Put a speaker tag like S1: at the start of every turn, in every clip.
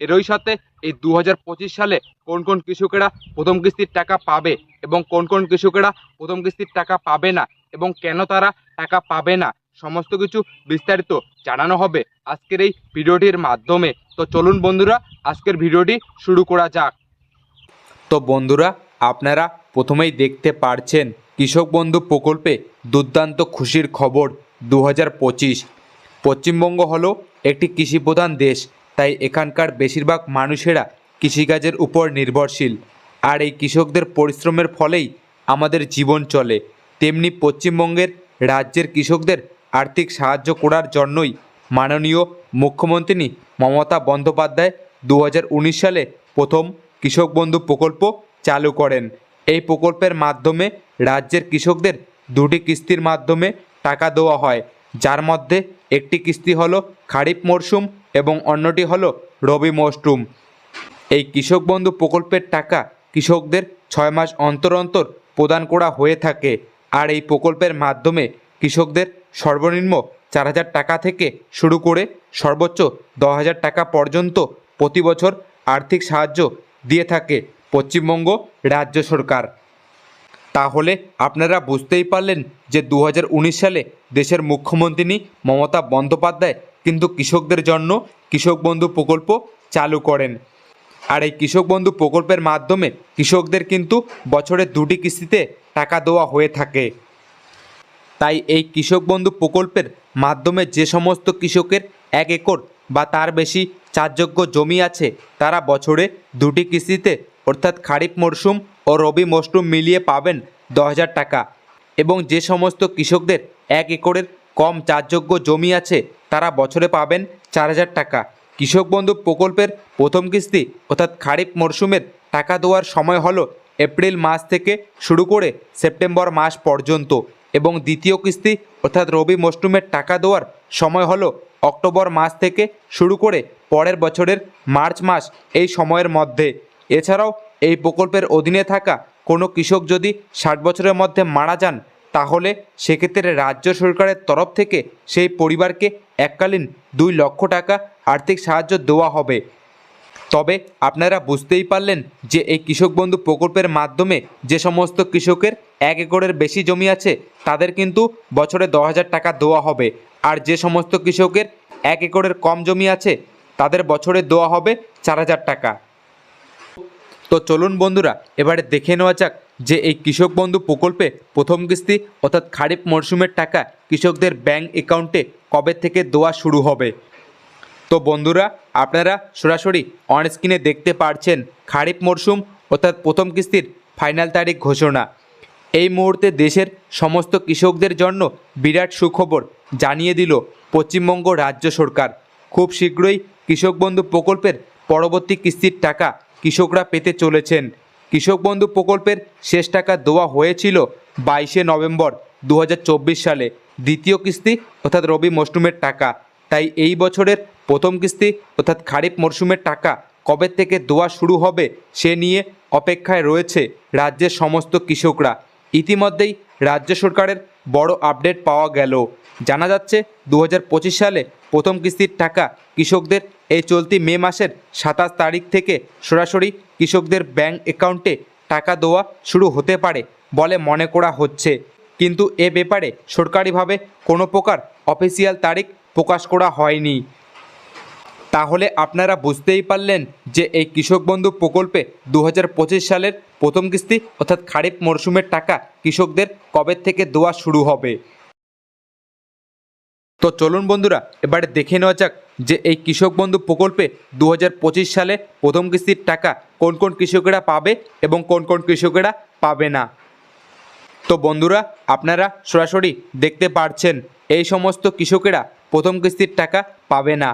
S1: এরই সাথে এই দু হাজার পঁচিশ সালে কোন কোন কৃষকেরা প্রথম কিস্তির টাকা পাবে এবং কোন কোন কৃষকেরা প্রথম কিস্তির টাকা পাবে না এবং কেন তারা টাকা পাবে না, সমস্ত কিছু বিস্তারিত জানানো হবে আজকের এই ভিডিওটির মাধ্যমে। তো চলুন বন্ধুরা, আজকের ভিডিওটি শুরু করা যাক। তো বন্ধুরা, আপনারা প্রথমেই দেখতে পারছেন কৃষক বন্ধু প্রকল্পে দুর্দান্ত খুশির খবর দু পঁচিশ। পশ্চিমবঙ্গ হলো একটি কৃষিপ্রধান দেশ। তাই এখানকার বেশিরভাগ মানুষেরা কৃষিকাজের উপর নির্ভরশীল। আর এই কৃষকদের পরিশ্রমের ফলেই আমাদের জীবন চলে। তেমনি পশ্চিমবঙ্গের রাজ্যের কৃষকদের আর্থিক সাহায্য করার জন্যই মাননীয় মুখ্যমন্ত্রী মমতা বন্দ্যোপাধ্যায় দু হাজার উনিশ সালে প্রথম কৃষক বন্ধু প্রকল্প চালু করেন। এই প্রকল্পের মাধ্যমে রাজ্যের কৃষকদের দুটি কিস্তির মাধ্যমে টাকা দেওয়া হয়। যার মধ্যে একটি কিস্তি হলো খারিফ মরশুম এবং অন্যটি হলো রবি মরশুম এই কৃষক বন্ধু প্রকল্পের টাকা কৃষকদের ছয় মাস অন্তর অন্তর প্রদান করা হয়ে থাকে আর এই প্রকল্পের মাধ্যমে কৃষকদের সর্বনিম্ন চার হাজার টাকা থেকে শুরু করে সর্বোচ্চ দশ হাজার টাকা পর্যন্ত প্রতি বছর আর্থিক সাহায্য দিয়ে থাকে পশ্চিমবঙ্গ রাজ্য সরকার। তাহলে আপনারা বুঝতেই পারলেন যে দু হাজার উনিশ সালে দেশের মুখ্যমন্ত্রী মমতা বন্দ্যোপাধ্যায় কিন্তু কৃষকদের জন্য কৃষক বন্ধু প্রকল্প চালু করেন। আর এই কৃষক বন্ধু প্রকল্পের মাধ্যমে কৃষকদের কিন্তু বছরে দুটি কিস্তিতে টাকা দেওয়া হয়ে থাকে। তাই এই কৃষক বন্ধু প্রকল্পের মাধ্যমে যে সমস্ত কৃষকের এক একর বা তার বেশি চাষযোগ্য জমি আছে, তারা বছরে দুটি কিস্তিতে অর্থাৎ খারিফ মরশুম ও রবি মরশুম মিলিয়ে পাবেন দশ হাজার টাকা। এবং যে সমস্ত কৃষকদের এক একরের কম চাষযোগ্য জমি আছে, তারা বছরে পাবেন চার হাজার টাকা। কৃষক বন্ধু প্রকল্পের প্রথম কিস্তি, অর্থাৎ খারিফ মরশুমের টাকা দেওয়ার সময় হলো এপ্রিল মাস থেকে শুরু করে সেপ্টেম্বর মাস পর্যন্ত এবং দ্বিতীয় কিস্তি, অর্থাৎ রবি মরশুমের টাকা দেওয়ার সময় হলো অক্টোবর মাস থেকে শুরু করে পরের বছরের মার্চ মাস এই সময়ের মধ্যে। এছাড়াও এই প্রকল্পের অধীনে থাকা কোনো কৃষক যদি ষাট বছরের মধ্যে মারা যান তাহলে সেক্ষেত্রে রাজ্য সরকারের তরফ থেকে সেই পরিবারকে এককালীন দুই লক্ষ টাকা আর্থিক সাহায্য দেওয়া হবে। তবে আপনারা বুঝতেই পারলেন যে এই কৃষক বন্ধু প্রকল্পের মাধ্যমে যে সমস্ত কৃষকের এক একরের বেশি জমি আছে, তাদের কিন্তু বছরে দশ হাজার টাকা দেওয়া হবে। আর যে সমস্ত কৃষকের এক একরের কম জমি আছে, তাদের বছরে দেওয়া হবে চার হাজার টাকা। তো চলুন বন্ধুরা, এবারে দেখে নেওয়া যাক যে এই কৃষক বন্ধু প্রকল্পে প্রথম কিস্তি অর্থাৎ খারিফ মরশুমের টাকা কৃষকদের ব্যাংক অ্যাকাউন্টে কবে থেকে দেওয়া শুরু হবে? তো বন্ধুরা, আপনারা সরাসরি অন স্ক্রিনে দেখতে পারছেন খারিফ মরশুম অর্থাৎ প্রথম কিস্তির ফাইনাল তারিখ ঘোষণা। এই মুহূর্তে দেশের সমস্ত কৃষকদের জন্য বিরাট সুখবর জানিয়ে দিল পশ্চিমবঙ্গ রাজ্য সরকার। খুব শীঘ্রই কৃষক বন্ধু প্রকল্পের পরবর্তী কিস্তির টাকা কৃষকরা পেতে চলেছেন। কৃষক বন্ধু প্রকল্পের শেষ টাকা দেওয়া হয়েছিল বাইশে নভেম্বর দু হাজার চব্বিশ সালে। দ্বিতীয় কিস্তি অর্থাৎ রবি মরশুমের টাকা। তাই এই বছরের প্রথম কিস্তি অর্থাৎ খারিফ মরশুমের টাকা কবে থেকে দেওয়া শুরু হবে সে নিয়ে অপেক্ষায় রয়েছে রাজ্যের সমস্ত কৃষকরা। ইতিমধ্যেই রাজ্য সরকারের বড় আপডেট পাওয়া গেল। জানা যাচ্ছে দু হাজার পঁচিশ সালে প্রথম কিস্তির টাকা কৃষকদের এই চলতি মে মাসের সাতাশ তারিখ থেকে সরাসরি কৃষকদের ব্যাংক অ্যাকাউন্টে টাকা দেওয়া শুরু হতে পারে বলে মনে করা হচ্ছে। কিন্তু এ ব্যাপারে সরকারিভাবে কোনো প্রকার অফিসিয়াল তারিখ প্রকাশ করা হয়নি। তাহলে আপনারা বুঝতেই পারলেন যে এই কৃষক বন্ধু প্রকল্পে দু হাজার পঁচিশ সালের প্রথম কিস্তি অর্থাৎ খারিফ মরশুমের টাকা কৃষকদের কবে থেকে দেওয়া শুরু হবে। তো চলুন বন্ধুরা, এবারে দেখে নেওয়া যাক যে এই কৃষক বন্ধু প্রকল্পে দু হাজার পঁচিশ সালে প্রথম কিস্তির টাকা কোন কোন কৃষকেরা পাবে এবং কোন কোন কৃষকেরা পাবে না। তো বন্ধুরা, আপনারা সরাসরি দেখতে পারছেন, এই সমস্ত কৃষকেরা প্রথম কিস্তির টাকা পাবে না।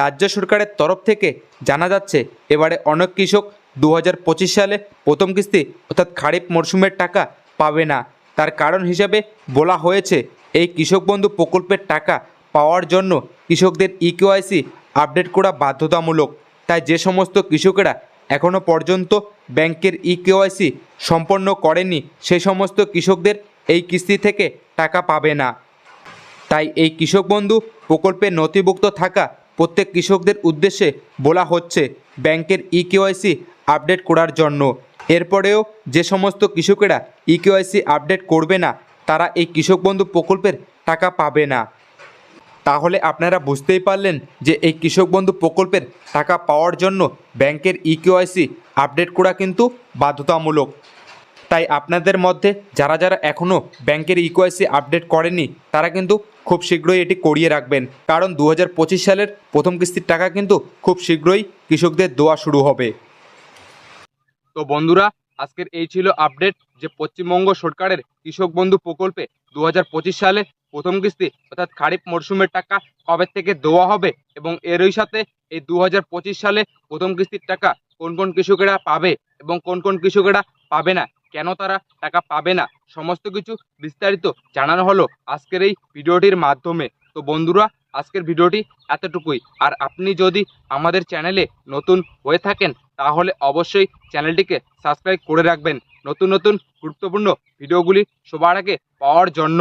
S1: রাজ্য সরকারের তরফ থেকে জানা যাচ্ছে, এবারে অনেক কৃষক দু হাজার পঁচিশ সালে প্রথম কিস্তি অর্থাৎ খারিফ মরশুমের টাকা পাবে না। তার কারণ হিসাবে বলা হয়েছে এই কৃষক বন্ধু প্রকল্পের টাকা পাওয়ার জন্য কৃষকদের ইকেওয়াইসি আপডেট করা বাধ্যতামূলক। তাই যে সমস্ত কৃষকেরা এখনও পর্যন্ত ব্যাংকের ইকেওয়াইসি সম্পন্ন করেনি সেই সমস্ত কৃষকদের এই কিস্তি থেকে টাকা পাবে না। তাই এই কৃষক বন্ধু প্রকল্পে নথিভুক্ত থাকা প্রত্যেক কৃষকদের উদ্দেশ্যে বলা হচ্ছে, ব্যাংকের ইকেওয়াইসি আপডেট করার জন্য। এরপরেও যে সমস্ত কৃষকেরা ইকেওয়াইসি আপডেট করবে না তারা এই কৃষক বন্ধু প্রকল্পের টাকা পাবে না। তাহলে আপনারা বুঝতেই পারলেন যে এই কৃষক বন্ধু প্রকল্পের টাকা পাওয়ার জন্য ব্যাংকের ইকেওয়াইসি আপডেট করা কিন্তু বাধ্যতামূলক। তাই আপনাদের মধ্যে যারা যারা এখনও ব্যাংকের ইকোয়াইসি আপডেট করেনি তারা কিন্তু খুব শীঘ্রই এটি করিয়ে রাখবেন। কারণ দু হাজার পঁচিশ সালের প্রথম কিস্তির টাকা কিন্তু খুব শীঘ্রই কৃষকদের দেওয়া শুরু হবে। তো বন্ধুরা আজকের এই ছিল আপডেট যে পশ্চিমবঙ্গ সরকারের কৃষক বন্ধু প্রকল্পে দু হাজার পঁচিশ সালে প্রথম কিস্তি অর্থাৎ খারিফ মরশুমের টাকা কবে থেকে দেওয়া হবে এবং এরই সাথে এই দু হাজার পঁচিশ সালে প্রথম কিস্তির টাকা কোন কোন কৃষকেরা পাবে এবং কোন কোন কৃষকেরা পাবে না, কেন তারা টাকা পাবে না, সমস্ত কিছু বিস্তারিত জানানো হলো আজকের এই ভিডিওটির মাধ্যমে। তো বন্ধুরা, আজকের ভিডিওটি এতটুকুই। আর আপনি যদি আমাদের চ্যানেলে নতুন হয়ে থাকেন তাহলে অবশ্যই চ্যানেলটিকে সাবস্ক্রাইব করে রাখবেন। নতুন নতুন গুরুত্বপূর্ণ ভিডিওগুলি সবার আগে পাওয়ার জন্য।